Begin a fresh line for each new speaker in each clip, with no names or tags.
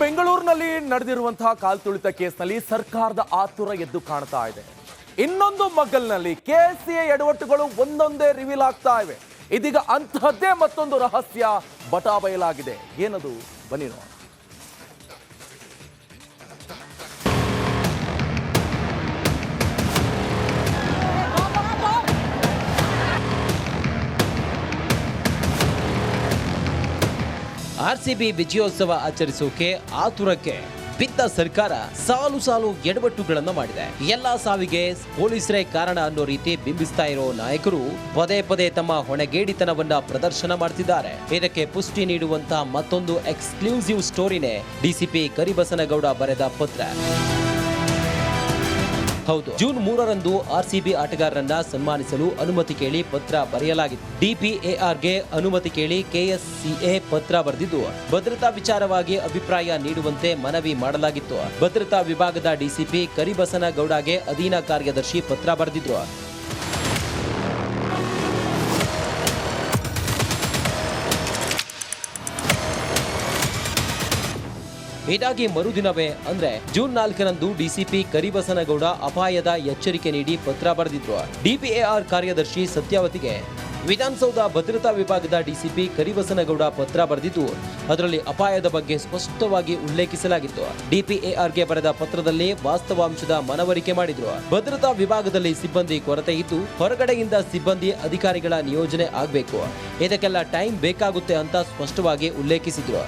ಬೆಂಗಳೂರಿನಲ್ಲಿ ನಡೆದಿರುವಂತಹ ಕಾಲ್ತುಳಿತ ಕೇಸ್ನಲ್ಲಿ ಸರ್ಕಾರದ ಆತುರ ಎದ್ದು ಕಾಣ್ತಾ ಇದೆ. ಇನ್ನೊಂದು ಮಗ್ಗಲ್ನಲ್ಲಿ ಕೆಸಿಎ ಎಡವಟ್ಟುಗಳು ಒಂದೊಂದೇ ರಿವೀಲ್ ಆಗ್ತಾ ಇವೆ. ಇದೀಗ ಅಂತಹದ್ದೇ ಮತ್ತೊಂದು ರಹಸ್ಯ ಬಟಾ ಬಯಲಾಗಿದೆ ಏನದು? ಬನ್ನಿ ನೋಡೋಣ.
ಆರ್ಸಿಬಿ ವಿಜಯೋತ್ಸವ ಆಚರಿಸೋಕೆ ಆತುರಕ್ಕೆ ಬಿದ್ದ ಸರ್ಕಾರ ಸಾಲು ಸಾಲು ಎಡವಟ್ಟುಗಳನ್ನ ಮಾಡಿದೆ. ಎಲ್ಲಾ ಸಾವಿಗೆ ಪೊಲೀಸರೇ ಕಾರಣ ಅನ್ನೋ ರೀತಿ ಬಿಂಬಿಸ್ತಾ ಇರೋ ನಾಯಕರು ಪದೇ ಪದೇ ತಮ್ಮ ಹೊಣೆಗೇಡಿತನವನ್ನ ಪ್ರದರ್ಶನ ಮಾಡ್ತಿದ್ದಾರೆ. ಇದಕ್ಕೆ ಪುಷ್ಟಿ ನೀಡುವಂತಹ ಮತ್ತೊಂದು ಎಕ್ಸ್ಕ್ಲೂಸಿವ್ ಸ್ಟೋರಿನೇ ಡಿಸಿಪಿ ಕರಿಬಸನಗೌಡ ಬರೆದ ಪತ್ರ. ಹೌದು. ಜೂನ್ ಮೂರರಂದು ಆರ್ಸಿಬಿ ಆಟಗಾರರನ್ನ ಸನ್ಮಾನಿಸಲು ಅನುಮತಿ ಕೇಳಿ ಪತ್ರ ಬರೆಯಲಾಗಿತ್ತು. ಡಿಪಿಎಆರ್ಗೆ ಅನುಮತಿ ಕೇಳಿ ಕೆಎಸ್ಸಿಎ ಪತ್ರ ಬರೆದಿದ್ದು, ಭದ್ರತಾ ವಿಚಾರವಾಗಿ ಅಭಿಪ್ರಾಯ ನೀಡುವಂತೆ ಮನವಿ ಮಾಡಲಾಗಿತ್ತು. ಭದ್ರತಾ ವಿಭಾಗದ ಡಿಸಿಪಿ ಕರಿಬಸನಗೌಡಗೆ ಅಧೀನ ಕಾರ್ಯದರ್ಶಿ ಪತ್ರ ಬರೆದಿದ್ರು. ಇದಾಗಿ ಮರುದಿನವೇ ಅಂದ್ರೆ ಜೂನ್ ನಾಲ್ಕರಂದು ಡಿಸಿಪಿ ಕರಿಬಸನಗೌಡ ಅಪಾಯದ ಎಚ್ಚರಿಕೆ ನೀಡಿ ಪತ್ರ ಬರೆದಿದ್ರು. ಡಿಪಿಎಆರ್ ಕಾರ್ಯದರ್ಶಿ ಸತ್ಯಾವತಿಗೆ ವಿಧಾನಸೌಧ ಭದ್ರತಾ ವಿಭಾಗದ ಡಿಸಿಪಿ ಕರಿಬಸನಗೌಡ ಪತ್ರ ಬರೆದಿದ್ದು, ಅದರಲ್ಲಿ ಅಪಾಯದ ಬಗ್ಗೆ ಸ್ಪಷ್ಟವಾಗಿ ಉಲ್ಲೇಖಿಸಲಾಗಿತ್ತು. ಡಿಪಿಎಆರ್ಗೆ ಬರೆದ ಪತ್ರದಲ್ಲಿ ವಾಸ್ತವಾಂಶದ ಮನವರಿಕೆ ಮಾಡಿದ್ರು. ಭದ್ರತಾ ವಿಭಾಗದಲ್ಲಿ ಸಿಬ್ಬಂದಿ ಕೊರತೆ ಇದ್ದು, ಹೊರಗಡೆಯಿಂದ ಸಿಬ್ಬಂದಿ ಅಧಿಕಾರಿಗಳ ನಿಯೋಜನೆ ಆಗಬೇಕು. ಇದಕ್ಕೆಲ್ಲ ಟೈಮ್ ಬೇಕಾಗುತ್ತೆ ಅಂತ ಸ್ಪಷ್ಟವಾಗಿ ಉಲ್ಲೇಖಿಸಿದ್ರು.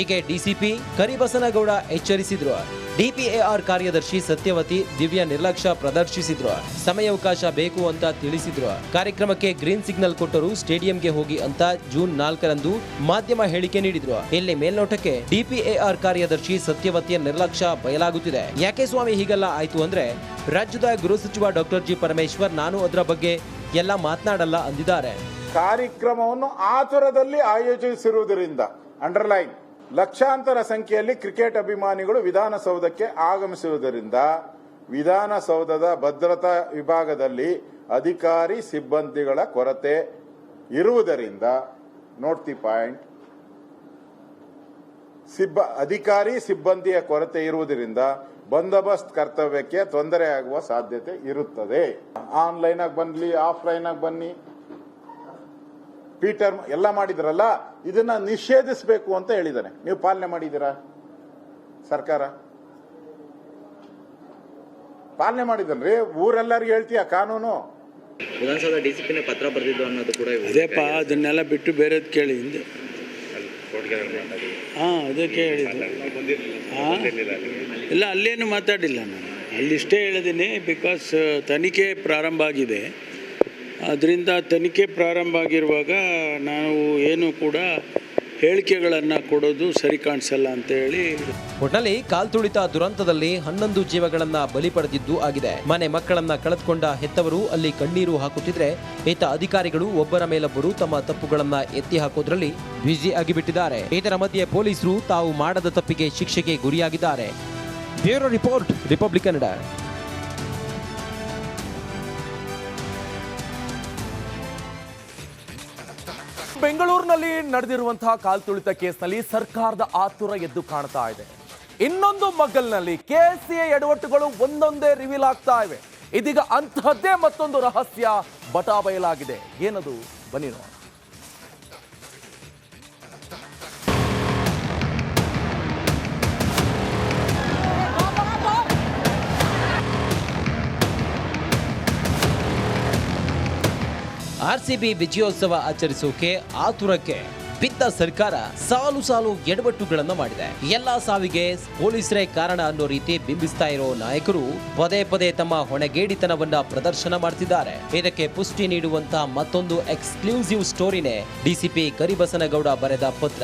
ಹೀಗೆ ಡಿಸಿಪಿ ಕರಿಬಸನಗೌಡ ಎಚ್ಚರಿಸಿದ್ರು. ಡಿಪಿಎಆರ್ ಕಾರ್ಯದರ್ಶಿ ಸತ್ಯವತಿ ದಿವ್ಯ ನಿರ್ಲಕ್ಷ್ಯ ಪ್ರದರ್ಶಿಸಿದ್ರು. ಸಮಯಾವಕಾಶ ಬೇಕು ಅಂತ ತಿಳಿಸಿದ್ರು. ಕಾರ್ಯಕ್ರಮಕ್ಕೆ ಗ್ರೀನ್ ಸಿಗ್ನಲ್ ಕೊಟ್ಟರು ಸ್ಟೇಡಿಯಂಗೆ ಹೋಗಿ ಅಂತ ಜೂನ್ ನಾಲ್ಕರಂದು ಮಾಧ್ಯಮ ಹೇಳಿಕೆ ನೀಡಿದ್ರು. ಇಲ್ಲಿ ಮೇಲ್ನೋಟಕ್ಕೆ ಡಿಪಿಎಆರ್ ಕಾರ್ಯದರ್ಶಿ ಸತ್ಯವತಿಯ ನಿರ್ಲಕ್ಷ್ಯ ಬಯಲಾಗುತ್ತಿದೆ. ಯಾಕೆ ಸ್ವಾಮಿ ಹೀಗೆಲ್ಲ ಆಯ್ತು ಅಂದ್ರೆ ರಾಜ್ಯದ ಗೃಹ ಸಚಿವ ಡಾಕ್ಟರ್ ಜಿ ಪರಮೇಶ್ವರ್ ನಾನು ಅದರ ಬಗ್ಗೆ ಎಲ್ಲ ಮಾತನಾಡಲ್ಲ ಅಂದಿದ್ದಾರೆ.
ಕಾರ್ಯಕ್ರಮವನ್ನು ಆತುರದಲ್ಲಿ ಆಯೋಜಿಸಿರುವುದರಿಂದ, ಅಂಡರ್ಲೈನ್ ಲಕ್ಷಾಂತರ ಸಂಖ್ಯೆಯಲ್ಲಿ ಕ್ರಿಕೆಟ್ ಅಭಿಮಾನಿಗಳು ವಿಧಾನಸೌಧಕ್ಕೆ ಆಗಮಿಸುವುದರಿಂದ ವಿಧಾನಸೌಧದ ಭದ್ರತಾ ವಿಭಾಗದಲ್ಲಿ ಅಧಿಕಾರಿ ಸಿಬ್ಬಂದಿಗಳ ಕೊರತೆ ಇರುವುದರಿಂದ ನೋಟ್ ಪಾಯಿಂಟ್. ಸಿಬ್ಬ ಅಧಿಕಾರಿ ಸಿಬ್ಬಂದಿಯ ಕೊರತೆ ಇರುವುದರಿಂದ ಬಂದೋಬಸ್ತ್ ಕರ್ತವ್ಯಕ್ಕೆ ತೊಂದರೆಯಾಗುವ ಸಾಧ್ಯತೆ ಇರುತ್ತದೆ. ಆನ್ಲೈನ್ ಆಗಿ ಬನ್ನಿ ಆಫ್ಲೈನ್ ಆಗಿ ಬನ್ನಿ. ಪೀಟರ್ ಎಲ್ಲ ಮಾಡಿದ್ರಲ್ಲ ಇದನ್ನ ನಿಷೇಧಿಸಬೇಕು ಅಂತ ಹೇಳಿದ್ದಾನೆ ನೀವು ಪಾಲನೆ ಮಾಡಿದ್ದೀರಾ? ಸರ್ಕಾರ? ಪಾಲನೆ ಮಾಡಿದನ್ರಿ ಊರೆಲ್ಲರಿಗೂ ಹೇಳ್ತೀಯ ಕಾನೂನು?
ವಿಧಾನಸೌಧ ಡಿಸಿಪಿನೇ ಪತ್ರ ಬರೆದಿದ್ದು ಅನ್ನೋದು ಕೂಡ
ಅದೇಪ್ಪ ಅದನ್ನೆಲ್ಲ ಬಿಟ್ಟು ಬೇರೆದು ಕೇಳಿ ಹಿಂದೆ. ಹಾ ಅದಕ್ಕೆ ಹೇಳಿದ್ದೆ ಹಾಂ? ಇಲ್ಲ ಅಲ್ಲೇನು ಮಾತಾಡಿಲ್ಲ ನಾನು. ಅಲ್ಲಿಷ್ಟೇ ಹೇಳಿದ್ದೀನಿ ಬಿಕಾಸ್ ತನಿಖೆ ಪ್ರಾರಂಭ ಆಗಿದೆ. ಅದರಿಂದ ತನಿಖೆ ಪ್ರಾರಂಭ ಆಗಿರುವಾಗ ನಾವು ಏನು ಕೂಡ ಹೇಳಿಕೆಗಳನ್ನು ಕೊಡೋದು ಸರಿ ಕಾಣಿಸಲ್ಲ ಅಂತ ಹೇಳಿ
ಒಟ್ನಲ್ಲಿ ಕಾಲ್ತುಳಿತ ದುರಂತದಲ್ಲಿ ಹನ್ನೊಂದು ಜೀವಗಳನ್ನ ಬಲಿ ಪಡೆದಿದ್ದು ಆಗಿದೆ. ಮನೆ ಮಕ್ಕಳನ್ನ ಕಳೆದುಕೊಂಡ ಹೆತ್ತವರು ಅಲ್ಲಿ ಕಣ್ಣೀರು ಹಾಕುತ್ತಿದ್ರೆ ಈತ ಅಧಿಕಾರಿಗಳು ಒಬ್ಬರ ಮೇಲೊಬ್ಬರು ತಮ್ಮ ತಪ್ಪುಗಳನ್ನ ಎತ್ತಿ ಹಾಕೋದ್ರಲ್ಲಿ ಬ್ಯುಸಿ ಆಗಿಬಿಟ್ಟಿದ್ದಾರೆ. ಇದರ ಮಧ್ಯೆ ಪೊಲೀಸರು ತಾವು ಮಾಡದ ತಪ್ಪಿಗೆ ಶಿಕ್ಷೆಗೆ ಗುರಿಯಾಗಿದ್ದಾರೆ. Bureau report, Republic Kannada.
ಬೆಂಗಳೂರಿನಲ್ಲಿ ನಡೆದಿರುವಂತಹ ಕಾಲ್ತುಳಿತ ಕೇಸ್ನಲ್ಲಿ ಸರ್ಕಾರದ ಆತುರ ಎದ್ದು ಕಾಣ್ತಾ ಇದೆ. ಇನ್ನೊಂದು ಮಗ್ಗಲ್ನಲ್ಲಿ ಕೆಸಿಎ ಎಡವಟ್ಟುಗಳು ಒಂದೊಂದೇ ರಿವೀಲ್ ಆಗ್ತಾ ಇವೆ. ಇದೀಗ ಅಂತಹದ್ದೇ ಮತ್ತೊಂದು ರಹಸ್ಯ ಬಟಾ ಬಯಲಾಗಿದೆ ಏನದು? ಬನ್ನಿ ನೋಡೋಣ.
ಆರ್ಸಿಬಿ ವಿಜಯೋತ್ಸವ ಆಚರಿಸೋಕೆ ಆತುರಕ್ಕೆ ಬಿದ್ದ ಸರ್ಕಾರ ಸಾಲು ಸಾಲು ಎಡವಟ್ಟುಗಳನ್ನು ಮಾಡಿದೆ. ಎಲ್ಲಾ ಸಾವಿಗೆ ಪೊಲೀಸರೇ ಕಾರಣ ಅನ್ನೋ ರೀತಿ ಬಿಂಬಿಸ್ತಾ ಇರೋ ನಾಯಕರು ಪದೇ ಪದೇ ತಮ್ಮ ಹೊಣೆಗೇಡಿತನವನ್ನ ಪ್ರದರ್ಶನ ಮಾಡ್ತಿದ್ದಾರೆ. ಇದಕ್ಕೆ ಪುಷ್ಟಿ ನೀಡುವಂತಹ ಮತ್ತೊಂದು ಎಕ್ಸ್ಕ್ಲೂಸಿವ್ ಸ್ಟೋರಿನೇ ಡಿಸಿಪಿ ಕರಿಬಸನಗೌಡ ಬರೆದ ಪತ್ರ.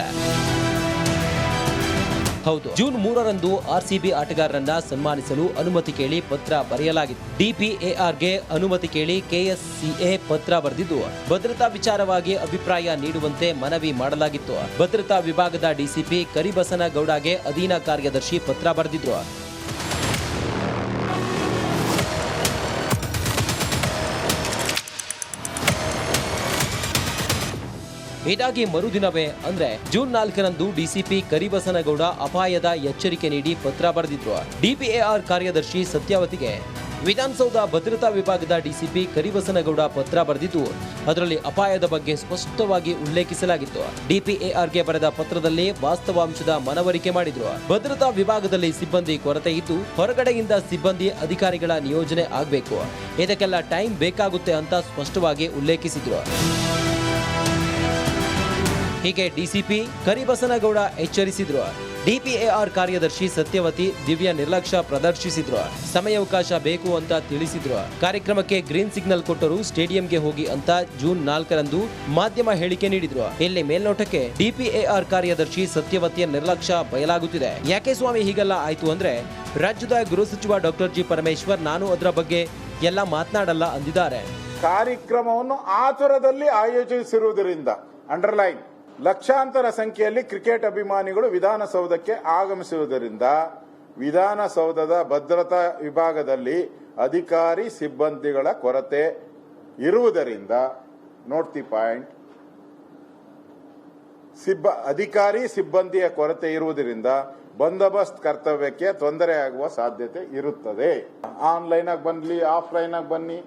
ಹೌದು. ಜೂನ್ ಮೂರರಂದು ಆರ್ಸಿಬಿ ಆಟಗಾರರನ್ನ ಸನ್ಮಾನಿಸಲು ಅನುಮತಿ ಕೇಳಿ ಪತ್ರ ಬರೆಯಲಾಗಿತ್ತು. ಡಿಪಿಎಆರ್ಗೆ ಅನುಮತಿ ಕೇಳಿ ಕೆಎಸ್ಸಿಎ ಪತ್ರ ಬರೆದಿದ್ದು, ಭದ್ರತಾ ವಿಚಾರವಾಗಿ ಅಭಿಪ್ರಾಯ ನೀಡುವಂತೆ ಮನವಿ ಮಾಡಲಾಗಿತ್ತು. ಭದ್ರತಾ ವಿಭಾಗದ ಡಿಸಿಪಿ ಕರಿಬಸನಗೌಡಗೆ ಅಧೀನ ಕಾರ್ಯದರ್ಶಿ ಪತ್ರ ಬರೆದಿದ್ರು. ಇದಾಗಿ ಮರುದಿನವೇ ಅಂದ್ರೆ ಜೂನ್ ನಾಲ್ಕರಂದು ಡಿಸಿಪಿ ಕರಿಬಸನಗೌಡ ಅಪಾಯದ ಎಚ್ಚರಿಕೆ ನೀಡಿ ಪತ್ರ ಬರೆದಿದ್ರು. ಡಿಪಿಎಆರ್ ಕಾರ್ಯದರ್ಶಿ ಸತ್ಯಾವತಿಗೆ ವಿಧಾನಸೌಧ ಭದ್ರತಾ ವಿಭಾಗದ ಡಿಸಿಪಿ ಕರಿಬಸನಗೌಡ ಪತ್ರ ಬರೆದಿದ್ದು, ಅದರಲ್ಲಿ ಅಪಾಯದ ಬಗ್ಗೆ ಸ್ಪಷ್ಟವಾಗಿ ಉಲ್ಲೇಖಿಸಲಾಗಿತ್ತು. ಡಿಪಿಎಆರ್ಗೆ ಬರೆದ ಪತ್ರದಲ್ಲಿ ವಾಸ್ತವಾಂಶದ ಮನವರಿಕೆ ಮಾಡಿದ್ರು. ಭದ್ರತಾ ವಿಭಾಗದಲ್ಲಿ ಸಿಬ್ಬಂದಿ ಕೊರತೆ ಇದ್ದು, ಹೊರಗಡೆಯಿಂದ ಸಿಬ್ಬಂದಿ ಅಧಿಕಾರಿಗಳ ನಿಯೋಜನೆ ಆಗಬೇಕು. ಇದಕ್ಕೆಲ್ಲ ಟೈಮ್ ಬೇಕಾಗುತ್ತೆ ಅಂತ ಸ್ಪಷ್ಟವಾಗಿ ಉಲ್ಲೇಖಿಸಿದ್ರು. ಹೀಗೆ ಡಿಸಿಪಿ ಕರಿಬಸನಗೌಡ ಎಚ್ಚರಿಸಿದ್ರು. ಡಿಪಿಎಆರ್ ಕಾರ್ಯದರ್ಶಿ ಸತ್ಯವತಿ ದಿವ್ಯ ನಿರ್ಲಕ್ಷ್ಯ ಪ್ರದರ್ಶಿಸಿದ್ರು. ಸಮಯಾವಕಾಶ ಬೇಕು ಅಂತ ತಿಳಿಸಿದ್ರು. ಕಾರ್ಯಕ್ರಮಕ್ಕೆ ಗ್ರೀನ್ ಸಿಗ್ನಲ್ ಕೊಟ್ಟರು ಸ್ಟೇಡಿಯಂಗೆ ಹೋಗಿ ಅಂತ ಜೂನ್ ನಾಲ್ಕರಂದು ಮಾಧ್ಯಮ ಹೇಳಿಕೆ ನೀಡಿದ್ರು. ಇಲ್ಲಿ ಮೇಲ್ನೋಟಕ್ಕೆ ಡಿಪಿಎಆರ್ ಕಾರ್ಯದರ್ಶಿ ಸತ್ಯವತಿಯ ನಿರ್ಲಕ್ಷ್ಯ ಬಯಲಾಗುತ್ತಿದೆ. ಯಾಕೆ ಸ್ವಾಮಿ ಹೀಗೆಲ್ಲ ಆಯ್ತು ಅಂದ್ರೆ ರಾಜ್ಯದ ಗೃಹ ಸಚಿವ ಡಾಕ್ಟರ್ ಜಿ ಪರಮೇಶ್ವರ್ ನಾನು ಅದರ ಬಗ್ಗೆ ಎಲ್ಲ ಮಾತನಾಡಲ್ಲ ಅಂದಿದ್ದಾರೆ.
ಕಾರ್ಯಕ್ರಮವನ್ನು ಆತುರದಲ್ಲಿ ಆಯೋಜಿಸಿರುವುದರಿಂದ, ಅಂಡರ್ಲೈನ್ ಲಕ್ಷಾಂತರ ಸಂಖ್ಯೆಯಲ್ಲಿ ಕ್ರಿಕೆಟ್ ಅಭಿಮಾನಿಗಳು ವಿಧಾನಸೌಧಕ್ಕೆ ಆಗಮಿಸುವುದರಿಂದ ವಿಧಾನಸೌಧದ ಭದ್ರತಾ ವಿಭಾಗದಲ್ಲಿ ಅಧಿಕಾರಿ ಸಿಬ್ಬಂದಿಗಳ ಕೊರತೆ ಇರುವುದರಿಂದ ನೋಟ್ ಪಾಯಿಂಟ್, ಸಿಬ್ಬ ಅಧಿಕಾರಿ ಸಿಬ್ಬಂದಿಯ ಕೊರತೆ ಇರುವುದರಿಂದ ಬಂದೋಬಸ್ತ್ ಕರ್ತವ್ಯಕ್ಕೆ ತೊಂದರೆ ಆಗುವ ಸಾಧ್ಯತೆ ಇರುತ್ತದೆ. ಆನ್ಲೈನ್ ಆಗಿ ಬನ್ನಿ ಆಫ್ಲೈನ್ ಆಗಿ ಬನ್ನಿ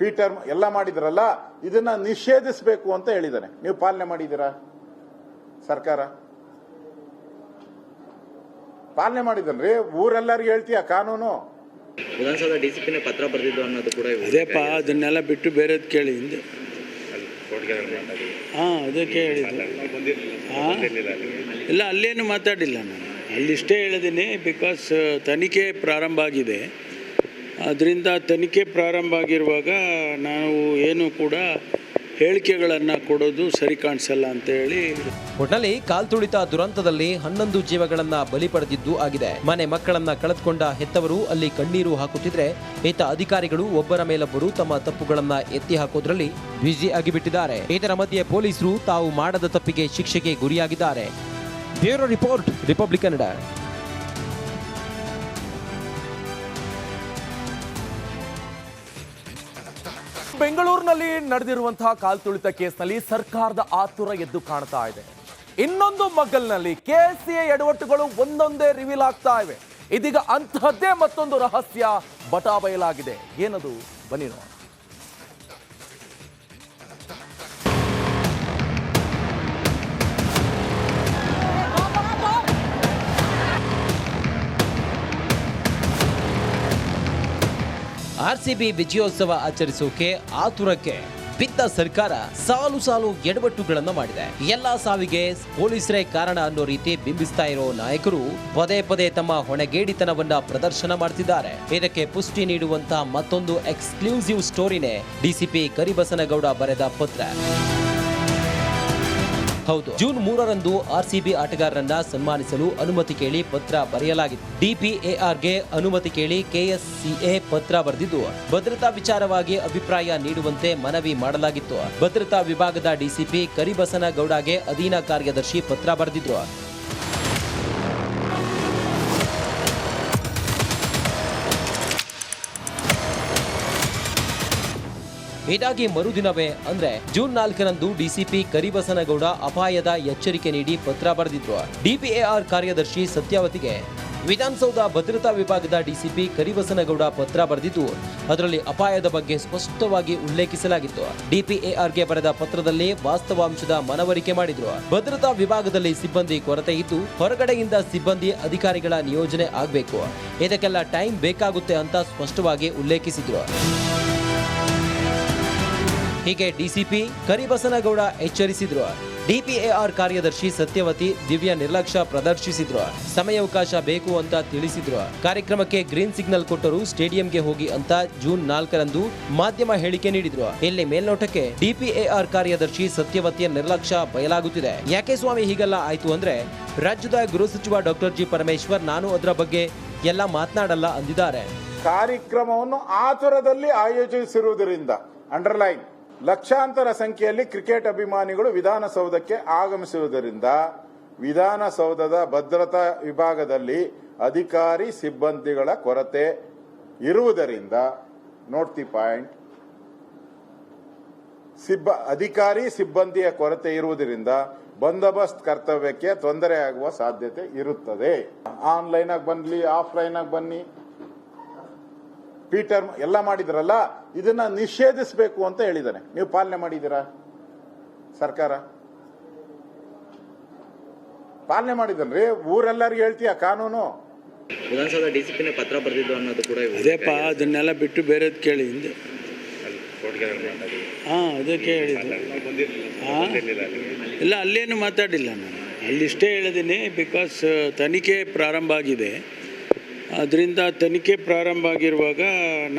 ಪೀಟರ್ ಎಲ್ಲ ಮಾಡಿದ್ರಲ್ಲ ಇದನ್ನ ನಿಷೇಧಿಸಬೇಕು ಅಂತ ಹೇಳಿದ್ದಾನೆ ನೀವು ಪಾಲನೆ ಮಾಡಿದ್ದೀರಾ? ಸರ್ಕಾರ? ಪಾಲನೆ ಮಾಡಿದನ್ರಿ ಊರೆಲ್ಲರಿಗೂ ಹೇಳ್ತೀಯ ಕಾನೂನು?
ವಿಧಾನಸೌಧ ಡಿಸಿಪಿನೇ ಪತ್ರ ಬರೆದಿದ್ದು ಅನ್ನೋದು ಕೂಡ
ಅದೇಪ್ಪ ಅದನ್ನೆಲ್ಲ ಬಿಟ್ಟು ಬೇರೆದು ಕೇಳಿ ಹಿಂದೆ. ಹಾಂ ಅದಕ್ಕೆ ಹೇಳಿದ್ದು ಹಾಂ? ಇಲ್ಲ ಅಲ್ಲೇನು ಮಾತಾಡಿಲ್ಲ ನಾನು. ಅಲ್ಲಿಷ್ಟೇ ಹೇಳಿದ್ದೀನಿ ಬಿಕಾಸ್ ತನಿಖೆ ಪ್ರಾರಂಭ ಆಗಿದೆ. ಅದರಿಂದ ತನಿಖೆ ಪ್ರಾರಂಭ ಆಗಿರುವಾಗ ನಾವು ಏನು ಕೂಡ ಹೇಳಿಕೆಗಳನ್ನು ಕೊಡೋದು ಸರಿ ಕಾಣಿಸಲ್ಲ ಅಂತ ಹೇಳಿ
ಒಟ್ನಲ್ಲಿ ಕಾಲ್ತುಳಿತ ದುರಂತದಲ್ಲಿ ಹನ್ನೊಂದು ಜೀವಗಳನ್ನ ಬಲಿ ಪಡೆದಿದ್ದು ಆಗಿದೆ. ಮನೆ ಮಕ್ಕಳನ್ನ ಕಳೆದುಕೊಂಡ ಹೆತ್ತವರು ಅಲ್ಲಿ ಕಣ್ಣೀರು ಹಾಕುತ್ತಿದ್ರೆ ಈತ ಅಧಿಕಾರಿಗಳು ಒಬ್ಬರ ಮೇಲೊಬ್ಬರು ತಮ್ಮ ತಪ್ಪುಗಳನ್ನ ಎತ್ತಿ ಹಾಕೋದ್ರಲ್ಲಿ ಬ್ಯುಸಿ ಆಗಿಬಿಟ್ಟಿದ್ದಾರೆ. ಇದರ ಮಧ್ಯೆ ಪೊಲೀಸರು ತಾವು ಮಾಡದ ತಪ್ಪಿಗೆ ಶಿಕ್ಷೆಗೆ ಗುರಿಯಾಗಿದ್ದಾರೆ. Bureau report, Republic Kannada.
ಬೆಂಗಳೂರಿನಲ್ಲಿ ನಡೆದಿರುವಂತಹ ಕಾಲ್ತುಳಿತ ಕೇಸ್ನಲ್ಲಿ ಸರ್ಕಾರದ ಆತುರ ಎದ್ದು ಕಾಣ್ತಾ ಇದೆ. ಇನ್ನೊಂದು ಮಗ್ಗಲ್ನಲ್ಲಿ ಕೆಸಿಎ ಎಡವಟ್ಟುಗಳು ಒಂದೊಂದೇ ರಿವೀಲ್ ಆಗ್ತಾ ಇವೆ. ಇದೀಗ ಅಂತಹದ್ದೇ ಮತ್ತೊಂದು ರಹಸ್ಯ ಬಟಾ ಬಯಲಾಗಿದೆ ಏನದು? ಬನ್ನಿ ನೋಡೋಣ
ಆರ್ಸಿಬಿ ವಿಜಯೋತ್ಸವ ಆಚರಿಸೋಕೆ ಆತುರಕ್ಕೆ ಬಿದ್ದ ಸರ್ಕಾರ ಸಾಲು ಸಾಲು ಎಡವಟ್ಟುಗಳನ್ನು ಮಾಡಿದೆ. ಎಲ್ಲಾ ಸಾವಿಗೆ ಪೊಲೀಸರೇ ಕಾರಣ ಅನ್ನೋ ರೀತಿ ಬಿಂಬಿಸ್ತಾ ಇರೋ ನಾಯಕರು ಪದೇ ಪದೇ ತಮ್ಮ ಹೊಣೆಗೇಡಿತನವನ್ನ ಪ್ರದರ್ಶನ ಮಾಡ್ತಿದ್ದಾರೆ. ಇದಕ್ಕೆ ಪುಷ್ಟಿ ನೀಡುವಂತ ಮತ್ತೊಂದು ಎಕ್ಸ್ಕ್ಲೂಸಿವ್ ಸ್ಟೋರಿನೇ ಡಿಸಿಪಿ ಕರಿಬಸನಗೌಡ ಬರೆದ ಪತ್ರ. ಹೌದು. ಜೂನ್ ಮೂರರಂದು ಆರ್ಸಿಬಿ ಆಟಗಾರರನ್ನ ಸನ್ಮಾನಿಸಲು ಅನುಮತಿ ಕೇಳಿ ಪತ್ರ ಬರೆಯಲಾಗಿತ್ತು. ಡಿಪಿಎಆರ್ಗೆ ಅನುಮತಿ ಕೇಳಿ ಕೆಎಸ್ಸಿಎ ಪತ್ರ ಬರೆದಿದ್ದು, ಭದ್ರತಾ ವಿಚಾರವಾಗಿ ಅಭಿಪ್ರಾಯ ನೀಡುವಂತೆ ಮನವಿ ಮಾಡಲಾಗಿತ್ತು. ಭದ್ರತಾ ವಿಭಾಗದ ಡಿಸಿಪಿ ಕರಿಬಸನಗೌಡಗೆ ಅಧೀನ ಕಾರ್ಯದರ್ಶಿ ಪತ್ರ ಬರೆದಿದ್ರು. ಇದಾಗಿ ಮರುದಿನವೇ ಅಂದ್ರೆ ಜೂನ್ ನಾಲ್ಕರಂದು ಡಿಸಿಪಿ ಕರಿಬಸನಗೌಡ ಅಪಾಯದ ಎಚ್ಚರಿಕೆ ನೀಡಿ ಪತ್ರ ಬರೆದಿದ್ರು. ಡಿಪಿಎಆರ್ ಕಾರ್ಯದರ್ಶಿ ಸತ್ಯಾವತಿಗೆ ವಿಧಾನಸೌಧ ಭದ್ರತಾ ವಿಭಾಗದ ಡಿಸಿಪಿ ಕರಿಬಸನಗೌಡ ಪತ್ರ ಬರೆದಿದ್ದು, ಅದರಲ್ಲಿ ಅಪಾಯದ ಬಗ್ಗೆ ಸ್ಪಷ್ಟವಾಗಿ ಉಲ್ಲೇಖಿಸಲಾಗಿತ್ತು. ಡಿಪಿಎಆರ್ಗೆ ಬರೆದ ಪತ್ರದಲ್ಲಿ ವಾಸ್ತವಾಂಶದ ಮನವರಿಕೆ ಮಾಡಿದ್ರು. ಭದ್ರತಾ ವಿಭಾಗದಲ್ಲಿ ಸಿಬ್ಬಂದಿ ಕೊರತೆ ಇದ್ದು, ಹೊರಗಡೆಯಿಂದ ಸಿಬ್ಬಂದಿ ಅಧಿಕಾರಿಗಳ ನಿಯೋಜನೆ ಆಗಬೇಕು. ಇದಕ್ಕೆಲ್ಲ ಟೈಮ್ ಬೇಕಾಗುತ್ತೆ ಅಂತ ಸ್ಪಷ್ಟವಾಗಿ ಉಲ್ಲೇಖಿಸಿದ್ರು. ಹೀಗೆ ಡಿಸಿಪಿ ಕರಿಬಸನಗೌಡ ಎಚ್ಚರಿಸಿದ್ರು. ಡಿಪಿಎಆರ್ ಕಾರ್ಯದರ್ಶಿ ಸತ್ಯವತಿ, ದಿವ್ಯ ನಿರ್ಲಕ್ಷ್ಯ ಪ್ರದರ್ಶಿಸಿದ್ರು. ಸಮಯಾವಕಾಶ ಬೇಕು ಅಂತ ತಿಳಿಸಿದ್ರು. ಕಾರ್ಯಕ್ರಮಕ್ಕೆ ಗ್ರೀನ್ ಸಿಗ್ನಲ್ ಕೊಟ್ಟರು ಸ್ಟೇಡಿಯಂಗೆ ಹೋಗಿ ಅಂತ ಜೂನ್ ನಾಲ್ಕರಂದು ಮಾಧ್ಯಮ ಹೇಳಿಕೆ ನೀಡಿದ್ರು. ಇಲ್ಲಿ ಮೇಲ್ನೋಟಕ್ಕೆ ಡಿಪಿಎಆರ್ ಕಾರ್ಯದರ್ಶಿ ಸತ್ಯವತಿಯ ನಿರ್ಲಕ್ಷ್ಯ ಬಯಲಾಗುತ್ತಿದೆ. ಯಾಕೆ ಸ್ವಾಮಿ ಹೀಗೆಲ್ಲ ಆಯ್ತು ಅಂದ್ರೆ ರಾಜ್ಯದ ಗೃಹ ಸಚಿವ ಡಾಕ್ಟರ್ ಜಿ ಪರಮೇಶ್ವರ್ ನಾನು ಅದರ ಬಗ್ಗೆ ಎಲ್ಲ ಮಾತನಾಡಲ್ಲ ಅಂದಿದ್ದಾರೆ.
ಕಾರ್ಯಕ್ರಮವನ್ನು ಆತುರದಲ್ಲಿ ಆಯೋಜಿಸಿರುವುದರಿಂದ ಅಂಡರ್ಲೈನ್ ಲಕ್ಷಾಂತರ ಸಂಖ್ಯೆಯಲ್ಲಿ ಕ್ರಿಕೆಟ್ ಅಭಿಮಾನಿಗಳು ವಿಧಾನಸೌಧಕ್ಕೆ ಆಗಮಿಸುವುದರಿಂದ ವಿಧಾನಸೌಧದ ಭದ್ರತಾ ವಿಭಾಗದಲ್ಲಿ ಅಧಿಕಾರಿ ಸಿಬ್ಬಂದಿಗಳ ಕೊರತೆ ಇರುವುದರಿಂದ ದಿ ಪಾಯಿಂಟ್. ಸಿಬ್ಬ, ಅಧಿಕಾರಿ ಸಿಬ್ಬಂದಿಯ ಕೊರತೆ ಇರುವುದರಿಂದ ಬಂದೋಬಸ್ತ್ ಕರ್ತವ್ಯಕ್ಕೆ ತೊಂದರೆ ಆಗುವ ಸಾಧ್ಯತೆ ಇರುತ್ತದೆ. ಆನ್ಲೈನ್ ಆಗಿ ಬನ್ನಿ ಆಫ್ಲೈನ್ ಆಗಿ ಬನ್ನಿ ಪೀಟರ್ ಎಲ್ಲ ಮಾಡಿದ್ರಲ್ಲ ಇದನ್ನ ನಿಷೇಧಿಸಬೇಕು ಅಂತ ಹೇಳಿದ್ದಾನೆ ನೀವು ಪಾಲನೆ ಮಾಡಿದ್ದೀರಾ? ಸರ್ಕಾರ? ಪಾಲನೆ ಮಾಡಿದನ್ರಿ ಊರೆಲ್ಲರಿಗೂ ಹೇಳ್ತೀಯ ಕಾನೂನು?
ವಿಧಾನಸೌಧ ಡಿಸಿಪಿ ಪತ್ರ ಬರೆದಿದ್ದು ಅನ್ನೋದು ಕೂಡ
ಅದೇಪ್ಪ ಅದನ್ನೆಲ್ಲ ಬಿಟ್ಟು ಬೇರೆದು ಕೇಳಿ ಹಿಂದೆ. ಹಾ ಅದಕ್ಕೆ ಹೇಳಿದ್ದು ಹಾಂ? ಇಲ್ಲ ಅಲ್ಲೇನು ಮಾತಾಡಿಲ್ಲ ನಾನು. ಅಲ್ಲಿಷ್ಟೇ ಹೇಳಿದ್ದೀನಿ ಬಿಕಾಸ್ ತನಿಖೆ ಪ್ರಾರಂಭ ಆಗಿದೆ. ಅದರಿಂದ ತನಿಖೆ ಪ್ರಾರಂಭ ಆಗಿರುವಾಗ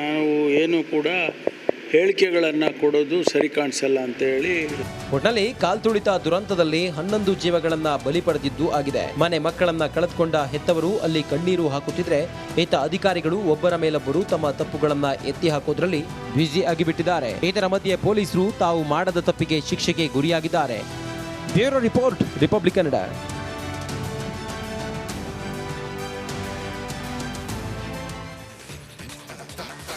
ನಾವು ಏನು ಕೂಡ ಹೇಳಿಕೆಗಳನ್ನು ಕೊಡೋದು ಸರಿ ಕಾಣಿಸಲ್ಲ ಅಂತ ಹೇಳಿ
ಒಟ್ನಲ್ಲಿ ಕಾಲ್ತುಳಿತ ದುರಂತದಲ್ಲಿ ಹನ್ನೊಂದು ಜೀವಗಳನ್ನ ಬಲಿ ಪಡೆದಿದ್ದು ಆಗಿದೆ. ಮನೆ ಮಕ್ಕಳನ್ನ ಕಳೆದುಕೊಂಡ ಹೆತ್ತವರು ಅಲ್ಲಿ ಕಣ್ಣೀರು ಹಾಕುತ್ತಿದ್ರೆ ಈತ ಅಧಿಕಾರಿಗಳು ಒಬ್ಬರ ಮೇಲೊಬ್ಬರು ತಮ್ಮ ತಪ್ಪುಗಳನ್ನ ಎತ್ತಿ ಹಾಕೋದ್ರಲ್ಲಿ ಬ್ಯುಸಿ ಆಗಿಬಿಟ್ಟಿದ್ದಾರೆ. ಇದರ ಮಧ್ಯೆ ಪೊಲೀಸರು ತಾವು ಮಾಡದ ತಪ್ಪಿಗೆ ಶಿಕ್ಷೆಗೆ ಗುರಿಯಾಗಿದ್ದಾರೆ. Bureau report, Republic Kannada.